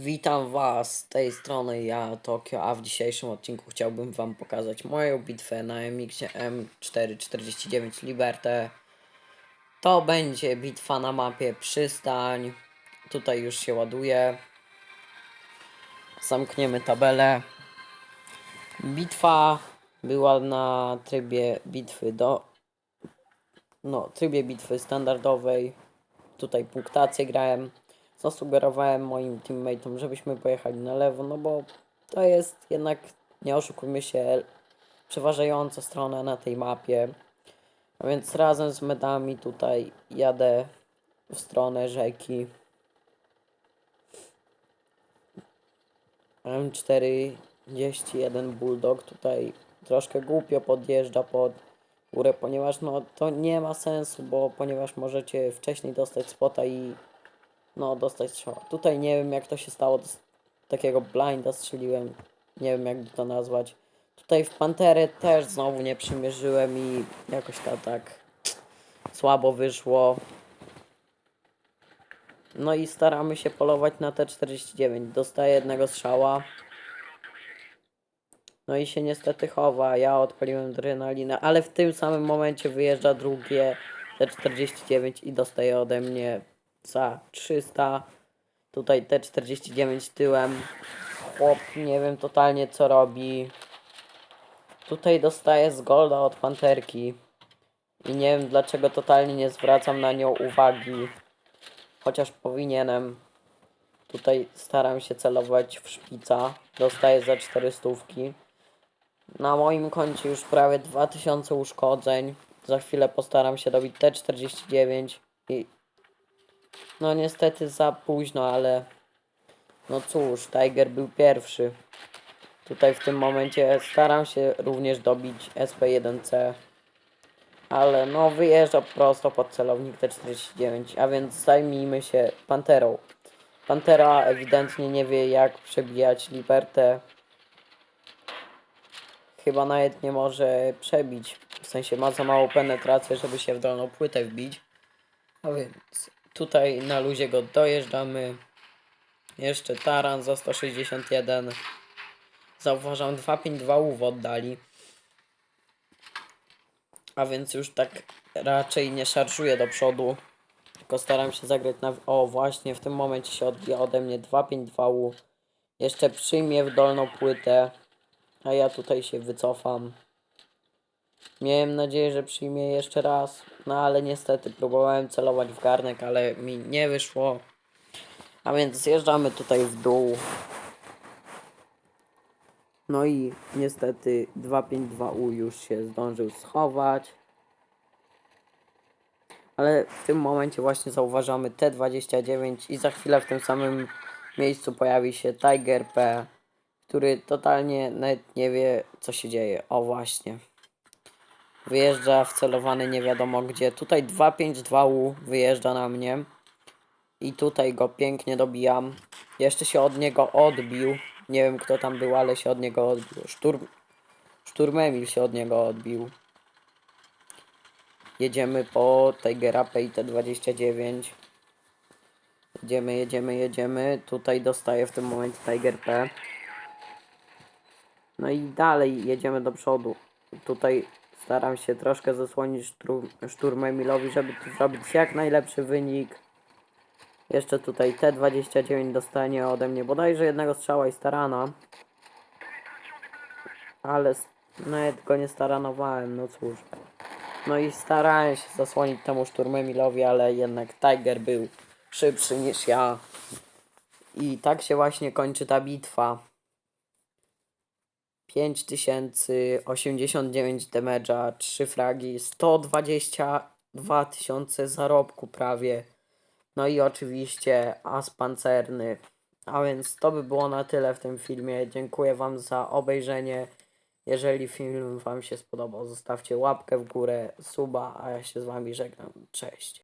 Witam Was z tej strony ja, Tokio, a w dzisiejszym odcinku chciałbym Wam pokazać moją bitwę na MX M449 Liberté. To będzie bitwa na mapie przystań. Tutaj już się ładuje. Zamkniemy tabelę. Bitwa była na trybie bitwy do. No, trybie bitwy standardowej. Tutaj punktację grałem zasugerowałem moim teammateom, żebyśmy pojechali na lewo, no bo to jest jednak, nie oszukujmy się, przeważająca strona na tej mapie. A więc razem z medami tutaj jadę w stronę rzeki. M41 Bulldog tutaj troszkę głupio podjeżdża pod górę, ponieważ no to nie ma sensu, bo ponieważ możecie wcześniej dostać spota i no, dostać strzała. Tutaj nie wiem jak to się stało, takiego blinda strzeliłem, nie wiem jak to nazwać. Tutaj w Panterę też znowu nie przymierzyłem i jakoś to tak słabo wyszło. No i staramy się polować na T49. Dostaję jednego strzała. No i się niestety chowa. Ja odpaliłem adrenalinę, ale w tym samym momencie wyjeżdża drugie T49 i dostaje ode mnie 300. Tutaj T49 tyłem. Chłop nie wiem totalnie co robi. Tutaj dostaję z golda od panterki. I nie wiem dlaczego totalnie nie zwracam na nią uwagi. Chociaż powinienem. Tutaj staram się celować w szpica. Dostaję za 400. Na moim koncie już prawie 2000 uszkodzeń. Za chwilę postaram się dobić T49 i no niestety za późno, ale no cóż, Tiger był pierwszy. Tutaj w tym momencie staram się również dobić SP1C. Ale no wyjeżdża prosto pod celownik T49, a więc zajmijmy się Panterą. Pantera ewidentnie nie wie jak przebijać Libertę. Chyba nawet nie może przebić. W sensie ma za małą penetrację, żeby się w dolną płytę wbić. A więc tutaj na luzie go dojeżdżamy. Jeszcze taran za 161. Zauważam 252 w oddali. A więc już tak raczej nie szarżuję do przodu. Tylko staram się zagrać na... O właśnie w tym momencie się odbija ode mnie 252 Jeszcze przyjmie w dolną płytę. A ja tutaj się wycofam. Miałem nadzieję, że przyjmie jeszcze raz, no ale niestety próbowałem celować w garnek, ale mi nie wyszło. A więc zjeżdżamy tutaj w dół. No i niestety 252U już się zdążył schować. Ale w tym momencie właśnie zauważamy T29 i za chwilę w tym samym miejscu pojawi się Tiger P, który totalnie nawet nie wie co się dzieje. O właśnie. Wyjeżdża wcelowany nie wiadomo gdzie. Tutaj 252U wyjeżdża na mnie. I tutaj go pięknie dobijam. Jeszcze się od niego odbił. Nie wiem kto tam był, ale się od niego odbił. Szturm... Szturmemil się od niego odbił. Jedziemy po Tigera PIT-29. Jedziemy, jedziemy, jedziemy. Tutaj dostaję w tym momencie Tiger P. No i dalej jedziemy do przodu. Tutaj staram się troszkę zasłonić sztur szturmemilowi, żeby tu zrobić jak najlepszy wynik. Jeszcze tutaj T29 dostanie ode mnie bodajże jednego strzała i starana. Ale s- nawet go nie staranowałem, no cóż. No i starałem się zasłonić temu szturmemilowi, ale jednak Tiger był szybszy niż ja. I tak się właśnie kończy ta bitwa. 5089 damage'a, 3 fragi, 122 tysiące zarobku prawie. No i oczywiście as pancerny. A więc to by było na tyle w tym filmie. Dziękuję Wam za obejrzenie. Jeżeli film Wam się spodobał, zostawcie łapkę w górę, suba, a ja się z Wami żegnam. Cześć.